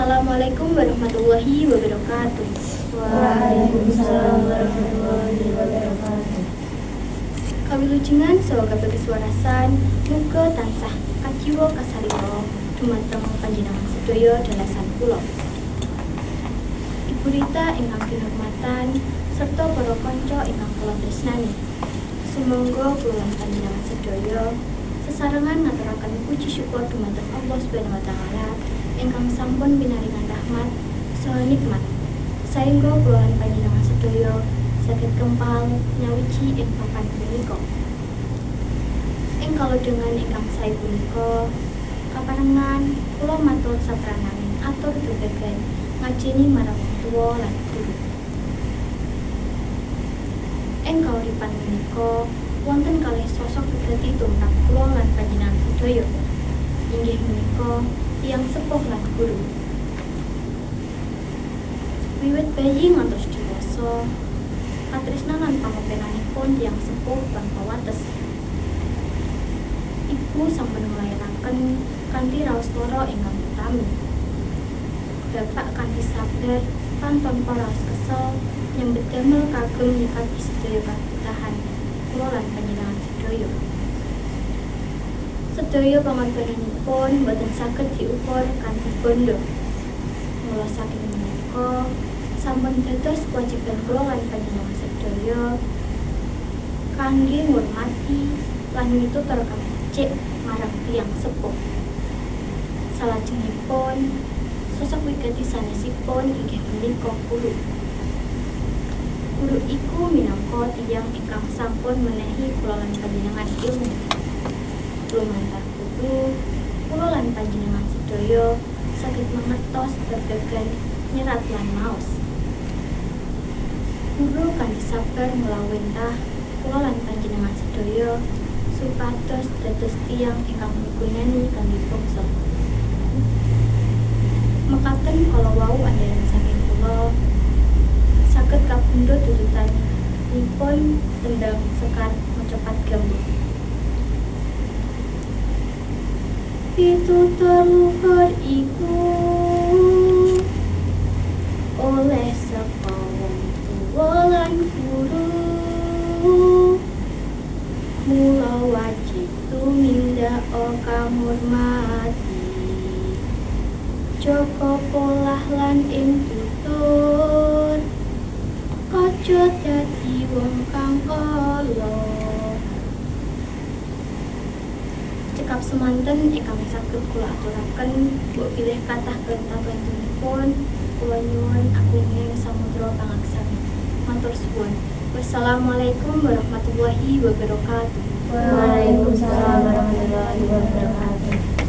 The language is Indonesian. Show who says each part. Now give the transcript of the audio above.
Speaker 1: Assalamualaikum warahmatullahi wabarakatuh.
Speaker 2: Waalaikumsalam warahmatullahi wabarakatuh.
Speaker 1: Kawilujengan saha kabegeswarasan muga tansah kajiwa kasariko dumateng panjenengan sedaya dalasan kula. Ibu Rita ingkang kinurmatan serta para kanca ingkang kula tresnani. Sumangga kula panjenengan sedaya sesarengan ngaturaken puji syukur dumateng Allah Subhanahu wa taala ingkang sampun pinaringan rahmat saha nikmat. Saengga kula lan panjenengan sedaya saged kempal nyawiji ing papan punika. Ing dengan ingkang sae punika kapanengan kula matur saprananging atur dugagan ngajeni marang tuwa lan guru. Ing kauripan menika wonten kalih sosok wigati tumrap kula lan panjenengan sedaya. Inggih menika tiyang sepuh lan guru. Wiwit bayi ngantos dewasa, katresnan lan pangopenanipun tiyang sepuh lan pawates. Ibu sampun nglairaken kanthi raos loro ingkang utami. Bapak kanthi sabar lan tanpa raos kesel nyambet damel kagem nyikapi sedaya kabutahan kula lan panjenengan sedaya. Sedaya pangorbananipun boten saged diukur kanthi bondo. Mula saking menika sampun dados kewajiban kula lan panjenengan sedaya kangge ngurmati lan mitutur cek marang tiang sepuh. Salajengipun sosok wigati sanesipun inggih menika guru. Guru iku minangka tiyang ingkang sampun menehi kula lan panjenengan ilmu. Lumantar guru, kula lan panjenengan sedaya saged mangertos babagan nyerat lan maos. Guru kanthi sabar nglawentah kula lan panjenengan sedaya supados dados tiyang ingkang migunani kangge bangsa. Mekaten kala wau andalan saking kula saged kapundhut tututan nipun tendang sekar mecopat gambu. Pitutur luhur iku oleh saka wong tuwa lan guru. Mula wajib tumindak kang hormati. Joko polah lan ing tutur Aja dadi wong kang cekap semanten eh, ingkang sakit kula aturaken mbok bilih kathah pun kula nyuwun agunging samudra pangaksami matur sebuah wassalamualaikum warahmatullahi wabarakatuh.
Speaker 2: Waalaikumsalam warahmatullahi wabarakatuh.